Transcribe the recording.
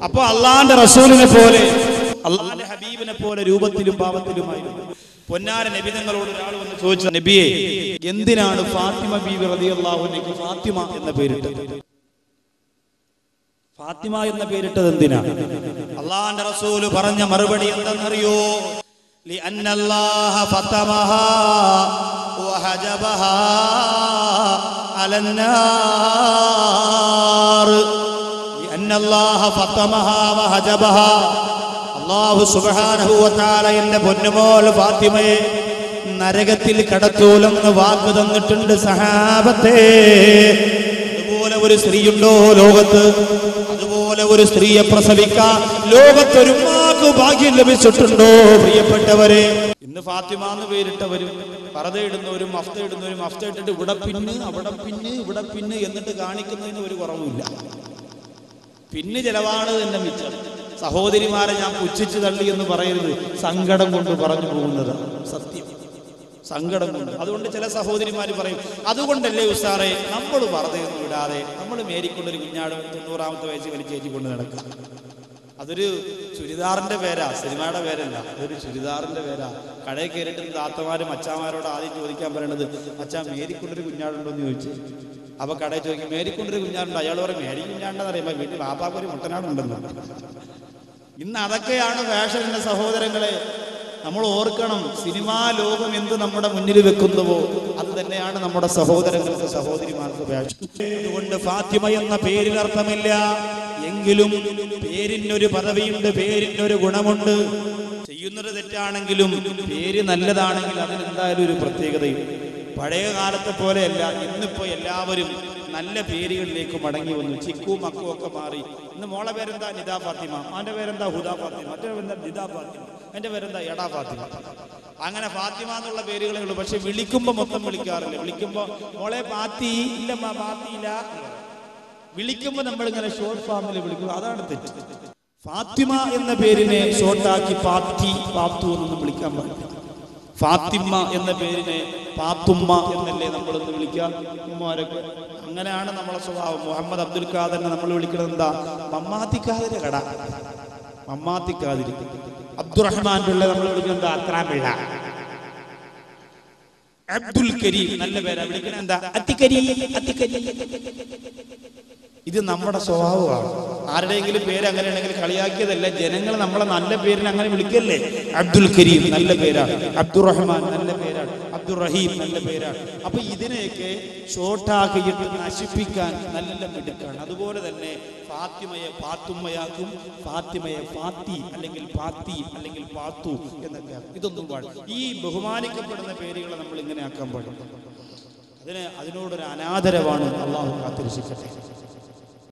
അപ്പൊ അള്ളാന്റെ റസൂലിനെ പോലെ അള്ളാന്റെ ഹബീബിനെ പോലെ രൂപത്തിലും പാപത്തിലുമായിരുന്നു പൊന്നാര നബിതങ്ങളോട് ഒരാൾ വന്ന് ചോദിച്ച നബിയെ എന്തിനാണ് ഫാത്തിമ ബീബി റതി അള്ളാഹുലേക്ക് ഫാത്തിമ എന്ന പേരിട്ടത്? ഫാത്തിമ എന്ന പേരിട്ടത് എന്തിനാണ് അള്ളാന്റെ റസൂൽ പറഞ്ഞ മറുപടി എന്തെന്നറിയോ? ലിഅന്നല്ലാഹ അള്ളാഹു സുബ്ഹാനഹു വതആല എന്റെ പൊന്നുമോൾ ഫാത്തിമയെ നരകത്തിൽ കടത്തൂലെന്ന് വാക്ക് തന്നിട്ടുണ്ട് സഹാബത്തെ. അതുപോലെ ഒരു സ്ത്രീയുണ്ടോ ലോകത്ത്? അതുപോലെ ഒരു സ്ത്രീയെ പ്രസവിക്കാൻ ലോകത്തൊരു ഭാഗ്യം ലഭിച്ചിട്ടുണ്ടോ പ്രിയപ്പെട്ടവരെ? ഇന്ന് ഫാത്തിമ എന്ന് പേരിട്ടവരും പറത ഇടുന്നവരും മഫ്ത ഇടുന്നവരും മഫ്ത ഇട്ടിട്ട് ഇവിടെ പിന്ന് അവിടെ പിന്ന് ഇവിടെ പിന്ന് എന്നിട്ട് കാണിക്കുന്നതിന് ഒരു കുറവുമില്ല. പിന്നെ ചെലവാണ് തന്നെ മിച്ചം. സഹോദരിമാരെ ഞാൻ പുച്ഛിച്ചു തള്ളി എന്ന് പറയരുത്. സങ്കടം കൊണ്ട് പറഞ്ഞു പോകുന്നത്. സത്യം. സങ്കടം കൊണ്ട്. അതുകൊണ്ട് ചില സഹോദരിമാർ പറയും അതുകൊണ്ടല്ലേ ഉസാറെ നമ്മൾ പറഞ്ഞൊന്നും വിടാതെ നമ്മൾ മേരിക്കൊണ്ടൊരു കുഞ്ഞാട് തൊണ്ണൂറാമത്തെ വയസ്സ് വലിച്ചേറ്റി കൊണ്ട് നടക്കുക. അതൊരു ചുരിദാറിന്റെ പേരാ സിനിമയുടെ പേരല്ല. അതൊരു ചുരിദാറിന്റെ പേരാ. കടയിൽ കയറിയിട്ട് താത്തമാരും അച്ചാമാരോട് ആദ്യം ചോദിക്കാൻ പറയണത് അച്ഛാ മേരിക്കൊണ്ടൊരു കുഞ്ഞാടുണ്ടോ എന്ന് ചോദിച്ചു. അപ്പൊ കടയിൽ ചോദിക്കും മേരിക്കൊണ്ടൊരു കുഞ്ഞാണ്ട് അയാൾ പറയും മേരി കുഞ്ഞാണ്ടെന്ന് അറിയുമ്പോ വീട്ടിൽ വാപ്പാക്കൊരു മുട്ടനാടുണ്ടെന്ന്. ഇന്ന് അതൊക്കെയാണ് ഫാഷൻ എന്ന സഹോദരങ്ങളെ നമ്മൾ ഓർക്കണം സിനിമാ ലോകം എന്ത് നമ്മുടെ മുന്നിൽ വെക്കുന്നുവോ അത് തന്നെയാണ് നമ്മുടെ സഹോദരങ്ങൾക്ക് സഹോദരിമാർക്ക് ഫാഷൻ അതുകൊണ്ട് ഫാത്തിമ എന്ന പേരിൽ അർത്ഥമില്ല. എങ്കിലും പേരിനൊരു പദവിയുണ്ട് പേരിനൊരു ഗുണമുണ്ട്. ചെയ്യുന്നത് തെറ്റാണെങ്കിലും പേര് നല്ലതാണെങ്കിൽ അതിന് എന്തായാലും ഒരു പ്രത്യേകതയും പഴയ കാലത്തെ പോലെയല്ല ഇന്നിപ്പോ എല്ലാവരും നല്ല പേരുകളിലേക്ക് മടങ്ങി വന്നു. ചിക്കു മക്കു ഒക്കെ മാറി. ഇന്ന് മോളെ പേരെന്താ? നിതാ ഫാത്തിമ. അവന്റെ പേരെന്താ? ഹുദാ ഫാത്തിമ. മറ്റേ പേരെന്താ? നിതാ ഫാത്തിമ. എന്റെ പേരെന്താ? എടാ ഫാത്തിമ. അങ്ങനെ ഫാത്തിമ എന്നുള്ള പേരുകളേ ഉള്ളൂ. പക്ഷെ വിളിക്കുമ്പോ മൊത്തം വിളിക്കാറില്ല. വിളിക്കുമ്പോ മോളെ പാത്തി ഇല്ലമ്മ പാത്തിയില്ല. വിളിക്കുമ്പോ നമ്മൾ ഇങ്ങനെ ഷോർട്ട് ഫാമിൽ വിളിക്കും. അതാണ് തെറ്റ്. ഫാത്തിമ എന്ന പേരിനെ ഷോർട്ടാക്കി പാത്തി പാത്തു എന്നൊന്നും വിളിക്കാൻ പാടില്ല. ഫാത്തിമ എന്ന പേരിനെ പാത്തുമ്മ എന്നല്ലേ നമ്മളൊന്ന് വിളിക്കാം ഉമ്മമാരൊക്കെ അങ്ങനെയാണ് നമ്മളെ സ്വഭാവം. മുഹമ്മദ് അബ്ദുൽ ഖാദറിനെ നമ്മൾ വിളിക്കുന്നത് എന്താ? മമ്മാത്തിക്കാതിരെ കട. മമ്മാത്തിക്കാതിരി. അബ്ദുറഹ്മാൻ പിള്ള നമ്മൾ വിളിക്കുന്നത് അത്രാം പിള്ള. അബ്ദുൽ കരീം. നല്ല പേരാ വിളിക്കുന്നത് എന്താ? അത്തിക്കരി ഇത് നമ്മുടെ സ്വഭാവമാണ്. ആരുടെയെങ്കിലും പേര് അങ്ങനെയാണെങ്കിൽ കളിയാക്കിയതല്ല. ജനങ്ങൾ നമ്മളെ നല്ല പേരിന് അങ്ങനെ വിളിക്കല്ലേ? അബ്ദുൽ കരീം നല്ല പേരാണ് അബ്ദുറഹ്മാൻ നല്ല പേരാണ്. അബ്ദുൾ റഹീം നല്ല പേരാണ്. അപ്പൊ ഇതിനെയൊക്കെ ഷോർട്ടാക്കിയിട്ട് നശിപ്പിക്കാൻ നല്ല മിടുക്കാണ്. അതുപോലെ തന്നെ ഫാത്തിമയെ പാത്തുമ്മയാക്കും ഫാത്തിമയെ ഫാത്തി അല്ലെങ്കിൽ പാത്തി അല്ലെങ്കിൽ പാത്തു എന്നൊക്കെ ഇതൊന്നും പാടില്ല. ഈ ബഹുമാനിക്കപ്പെടുന്ന പേരുകളെ നമ്മൾ ഇങ്ങനെ ആക്കാൻ പാടില്ല. അതിന് അതിനോടൊരു അനാദരവാണ് അള്ളാഹു കാത്തിരക്ഷിക്കട്ടെ.